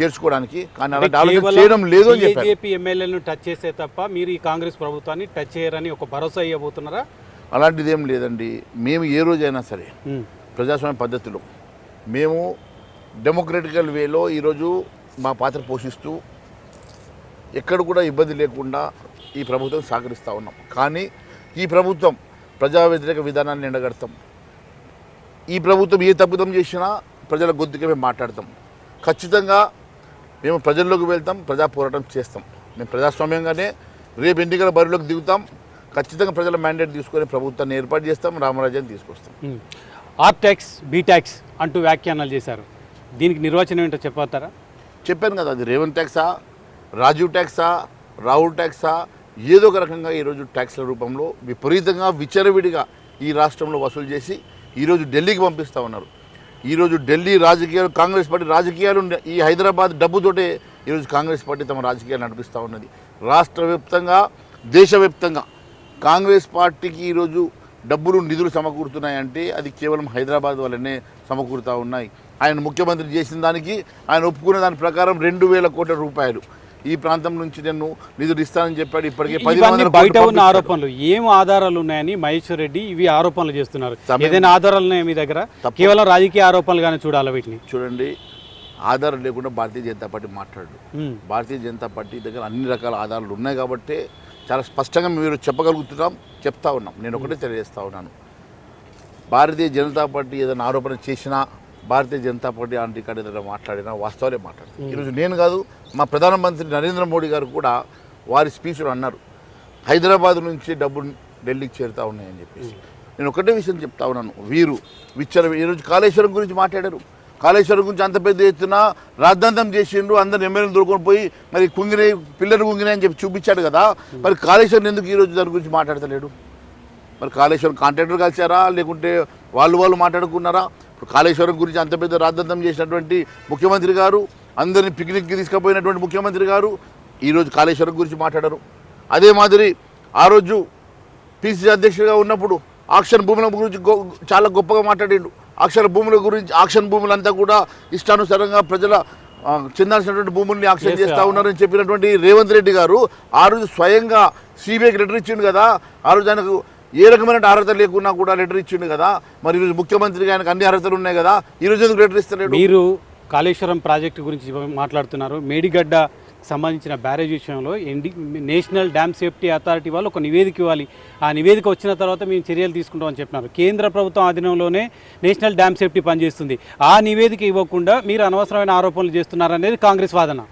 చేర్చుకోవడానికి కానీ అలాంటి ఆలోచన చేయడం లేదు అని చెప్పారు. బీజేపీ ఎమ్మెల్యేలను టచ్ చేసే తప్ప మీరు ఈ కాంగ్రెస్ ప్రభుత్వాన్ని టచ్ చేయరని ఒక భరోసా ఇవ్వబోతున్నారా? అలాంటిది ఏం లేదండి. మేము ఏ రోజైనా సరే. ప్రజాస్వామ్య పద్ధతిలో మేము డెమోక్రటికల్ వేలో ఈరోజు మా పాత్ర పోషిస్తూ ఎక్కడ కూడా ఇబ్బంది లేకుండా ఈ ప్రభుత్వం సహకరిస్తూ ఉన్నాం. కానీ ఈ ప్రభుత్వం ప్రజా వ్యతిరేక విధానాన్ని ఎండగడతాం ఈ ప్రభుత్వం ఏ తప్పిదం చేసినా ప్రజల గొంతుకే మేము మాట్లాడతాం. ఖచ్చితంగా మేము ప్రజల్లోకి వెళ్తాం ప్రజా పోరాటం చేస్తాం. మేము ప్రజాస్వామ్యంగానే రేపు ఎన్నికల బరిలోకి దిగుతాం. ఖచ్చితంగా ప్రజల మ్యాండేట్ తీసుకొని ప్రభుత్వాన్ని ఏర్పాటు చేస్తాం రామరాజ్యాన్ని తీసుకొస్తాం. ఆర్ ట్యాక్స్ బీ ట్యాక్స్ అంటూ వ్యాఖ్యానాలు చేశారు. దీనికి నిర్వచనం ఏంటో చెప్పతారా చెప్పాను కదా అది రేవంత్ ట్యాక్సా రాజీవ్ ట్యాక్సా రాహుల్ ట్యాక్సా ఏదో ఒక రకంగా ఈరోజు ట్యాక్స్ల రూపంలో విపరీతంగా విచ్చలవిడిగా ఈ రాష్ట్రంలో వసూలు చేసి ఈరోజు ఢిల్లీకి పంపిస్తూ ఉన్నారు. ఈరోజు ఢిల్లీ రాజకీయాలు కాంగ్రెస్ పార్టీ రాజకీయాలు ఉండే- ఈ హైదరాబాద్ డబ్బుతోటే ఈరోజు కాంగ్రెస్ పార్టీ తమ రాజకీయాలు నడిపిస్తూ ఉన్నది. రాష్ట్ర వ్యాప్తంగా దేశవ్యాప్తంగా కాంగ్రెస్ పార్టీకి ఈరోజు డబ్బులు నిధులు సమకూరుతున్నాయంటే అది కేవలం హైదరాబాద్ వల్లనే సమకూరుతూ ఉన్నాయి. ఆయన ముఖ్యమంత్రి చేసిన దానికి ఆయన ఒప్పుకున్న దాని ప్రకారం రెండు వేల కోట్ల రూపాయలు. ఈ ప్రాంతం నుంచి నేను నిధులు ఇస్తానని చెప్పాడు. ఇప్పటికే బయట ఉన్న. ఆరోపణలు ఏం ఆధారాలు ఉన్నాయని మహేశ్వర్ రెడ్డి ఇవి ఆరోపణలు చేస్తున్నారు. ఏదైనా ఆధారాలు ఉన్నాయా మీ దగ్గర. కేవలం రాజకీయ ఆరోపణలుగానే చూడాలి వీటిని? చూడండి ఆధారం లేకుండా భారతీయ జనతా పార్టీ మాట్లాడు. భారతీయ జనతా పార్టీ దగ్గర అన్ని రకాల ఆధారాలు ఉన్నాయి కాబట్టి చాలా స్పష్టంగా మీరు చెప్పగలుగుతున్నాం చెప్తా ఉన్నాం. నేను ఒకటే తెలియజేస్తా ఉన్నాను. భారతీయ జనతా పార్టీ ఏదైనా ఆరోపణ చేసినా భారతీయ జనతా పార్టీ ఆంటీ ఇక్కడ ఏదైనా మాట్లాడినా వాస్తవాలే మాట్లాడతారు ఈరోజు నేను కాదు మా ప్రధానమంత్రి నరేంద్ర మోడీ గారు కూడా వారి స్పీచ్లో అన్నారు హైదరాబాద్ నుంచి డబ్బు ఢిల్లీకి చేరుతా ఉన్నాయని చెప్పేసి. నేను ఒకటే విషయం చెప్తా ఉన్నాను వీరు విచ్చల ఈరోజు కాళేశ్వరం గురించి మాట్లాడారు. కాళేశ్వరం గురించి అంత పెద్ద ఎత్తున రాద్ధాంతం చేసిండ్రు అందరు ఎమ్మెల్యేలు దొరుకుని పోయి మరి కుంగినే పిల్లలు కుంగినే అని చెప్పి చూపించాడు కదా. మరి కాళేశ్వరం ఎందుకు ఈరోజు దాని గురించి మాట్లాడతలేడు? మరి కాళేశ్వరం కాంట్రాక్టర్ కలిసారా? లేకుంటే వాళ్ళు వాళ్ళు మాట్లాడుకున్నారా? ఇప్పుడు కాళేశ్వరం గురించి అంత పెద్ద రాద్ధాంతం చేసినటువంటి ముఖ్యమంత్రి గారు అందరిని పిక్నిక్కి తీసుకుపోయినటువంటి ముఖ్యమంత్రి గారు ఈరోజు కాళేశ్వరం గురించి మాట్లాడరు. అదే మాదిరి ఆ రోజు పిసిసి అధ్యక్షుడిగా ఉన్నప్పుడు ఆక్షన్ భూముల గురించి గొ- చాలా గొప్పగా మాట్లాడిండు. ఆక్షన్ భూముల గురించి ఆక్షన్ భూములంతా కూడా ఇష్టానుసారంగా ప్రజల చెందాల్సినటువంటి భూముల్ని ఆక్షన్ చేస్తా. ఉన్నారని చెప్పినటువంటి రేవంత్ రెడ్డి గారు ఆ రోజు స్వయంగా సిబిఐకి లెటర్ ఇచ్చిండు కదా. ఆ రోజు ఆయనకు ఏ రకమైన అర్హత లేకున్నా కూడా లెటర్ ఇచ్చిండు కదా. మరి ఈరోజు ముఖ్యమంత్రిగా ఆయనకు అన్ని అర్హతలు ఉన్నాయి కదా. ఈ ఎందుకు లెటర్ ఇస్తలేడు? మీరు కాళేశ్వరం ప్రాజెక్టు గురించి మాట్లాడుతున్నారు. మేడిగడ్డ సంబంధించిన బ్యారేజ్ విషయంలో N D national dam safety authority వాళ్ళు ఒక నివేదిక ఇవ్వాలి. ఆ నివేదిక వచ్చిన తర్వాత మేము చర్యలు తీసుకుంటామని చెప్పినారు. కేంద్ర ప్రభుత్వం ఆధీనంలోనే నేషనల్ డ్యామ్ సేఫ్టీ పనిచేస్తుంది. ఆ నివేదిక ఇవ్వకుండా మీరు అనవసరమైన ఆరోపణలు చేస్తున్నారనేది కాంగ్రెస్ వాదన.